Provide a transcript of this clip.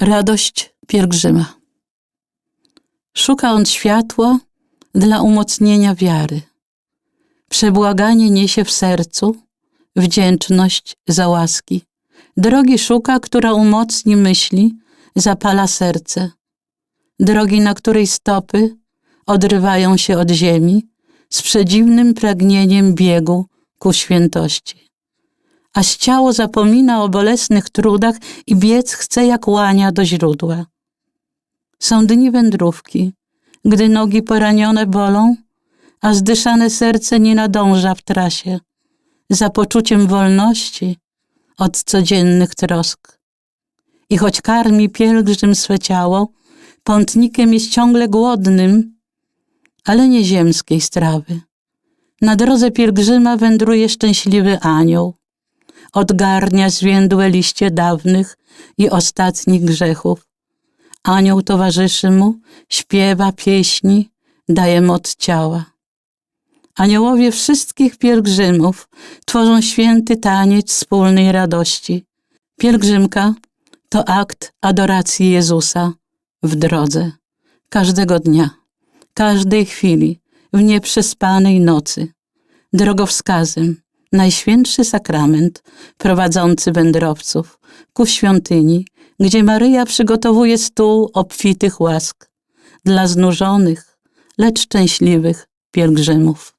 Radość pielgrzyma. Szuka on światła dla umocnienia wiary. Przebłaganie niesie w sercu, wdzięczność za łaski. Drogi szuka, która umocni myśli, zapala serce. Drogi, na której stopy odrywają się od ziemi, z przedziwnym pragnieniem biegu ku świętości. Aż ciało zapomina o bolesnych trudach i biec chce jak łania do źródła. Są dni wędrówki, gdy nogi poranione bolą, a zdyszane serce nie nadąża w trasie, za poczuciem wolności od codziennych trosk. I choć karmi pielgrzym swe ciało, pątnikiem jest ciągle głodnym, ale nie ziemskiej strawy. Na drodze pielgrzyma wędruje szczęśliwy anioł. Odgarnia zwiędłe liście dawnych i ostatnich grzechów. Anioł towarzyszy mu, śpiewa pieśni, daje moc ciała. Aniołowie wszystkich pielgrzymów tworzą święty taniec wspólnej radości. Pielgrzymka to akt adoracji Jezusa w drodze, każdego dnia, każdej chwili, w nieprzespanej nocy. Drogowskazem, najświętszy sakrament prowadzący wędrowców ku świątyni, gdzie Maryja przygotowuje stół obfitych łask dla znużonych, lecz szczęśliwych pielgrzymów.